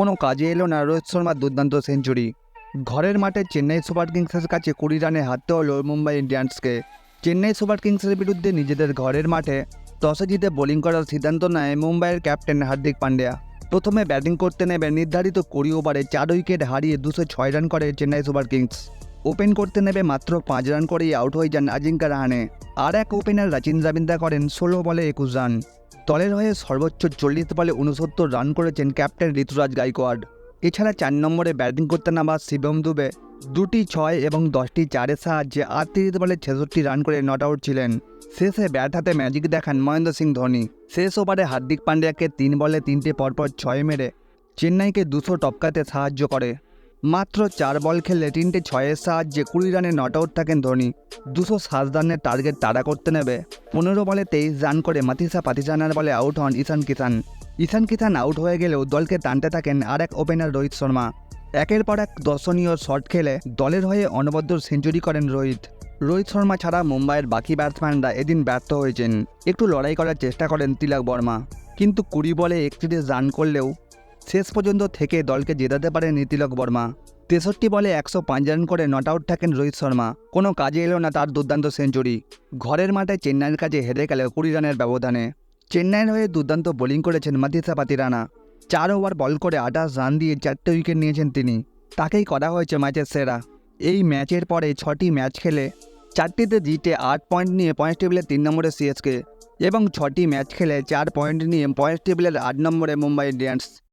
কোনো কাজে এলো না। রোহিত শর্মার দুর্দান্ত সেঞ্চুরি। ঘরের মাঠে চেন্নাই সুপার কিংসের কাছে কুড়ি রানে হারতে হলো মুম্বাই ইন্ডিয়ান্সকে। চেন্নাই সুপার কিংসের বিরুদ্ধে নিজেদের ঘরের মাঠে টসে জিতে বোলিং করার সিদ্ধান্ত নেয় মুম্বাইয়ের ক্যাপ্টেন হার্দিক পান্ডিয়া। প্রথমে ব্যাটিং করতে নেবে নির্ধারিত কুড়ি ওভারে চার উইকেট হারিয়ে দুশো ছয় রান করে চেন্নাই সুপার কিংস। ওপেন করতে নেবে মাত্র পাঁচ রান করেই আউট হয়ে যান আজিঙ্কা রাহানে। আর এক ওপেনার রাচিন রাবিন্দা করেন ষোলো বলে একুশ রান। দলের হয়ে সর্বোচ্চ চল্লিশ বলে উনসত্তর রান করেছেন ক্যাপ্টেন ঋতুরাজ গাইকোয়াড। এছাড়া চার নম্বরে ব্যাটিং করতে নামা শিবম দুবে দুটি ছয় এবং দশটি চারের সাহায্যে আটত্রিশ বলে ছেষট্টি রান করে নট আউট ছিলেন। শেষে ব্যাট হাতে ম্যাজিক দেখান মহেন্দ্র সিং ধোনি। শেষ ওভারে হার্দিক পান্ডিয়াকে তিন বলে তিনটে পরপর ছয় মেরে চেন্নাইকে দুশো টপকাতে সাহায্য করে। মাত্র চার বল খেলে তিনটে ছয়ের সাহায্যে কুড়ি রানে নট আউট থাকেন ধোনি। দুশো সাত রানের টার্গেট তাড়া করতে নেবে। পনেরো বলে তেইশ রান করে মাতিসা পাতিসানার বলে আউট হন ঈশান কিষান। ঈশান কিষান আউট হয়ে গেলেও দলকে টানতে থাকেন আর এক ওপেনার রোহিত শর্মা। একের পর এক দর্শনীয় শট খেলে দলের হয়ে অনবদ্য সেঞ্চুরি করেন রোহিত। রোহিত শর্মা ছাড়া মুম্বাইয়ের বাকি ব্যাটসম্যানরা এদিন ব্যর্থ হয়েছেন। একটু লড়াই করার চেষ্টা করেন তিলক বর্মা। কিন্তু কুড়ি বলে একত্রিশ রান করলেও শেষ পর্যন্ত থেকে দলকে জেতাতে পারেন তিলক বর্মা। তেষট্টি বলে একশো পাঁচ রান করে নট আউট থাকেন রোহিত শর্মা। কোনো কাজে এলো না তার দুর্দান্ত সেঞ্চুরি। ঘরের মাঠে চেন্নাইয়ের কাছে হেরে গেল কুড়ি রানের ব্যবধানে। চেন্নাইয়ের হয়ে দুর্দান্ত বোলিং করেছেন মাতিসা পাতিরানা চার ওভার বল করে আঠাশ রান দিয়ে চারটে উইকেট নিয়েছেন তিনি। তাকেই করা হয়েছে ম্যাচের সেরা। এই ম্যাচের পরে ছটি ম্যাচ খেলে চারটিতে জিতে আট পয়েন্ট নিয়ে পয়েন্ট টেবিলে তিন নম্বরে সিএসকে এবং ছটি ম্যাচ খেলে চার পয়েন্ট নিয়ে পয়েন্ট টেবিলের আট নম্বরে মুম্বাই ইন্ডিয়ান্স।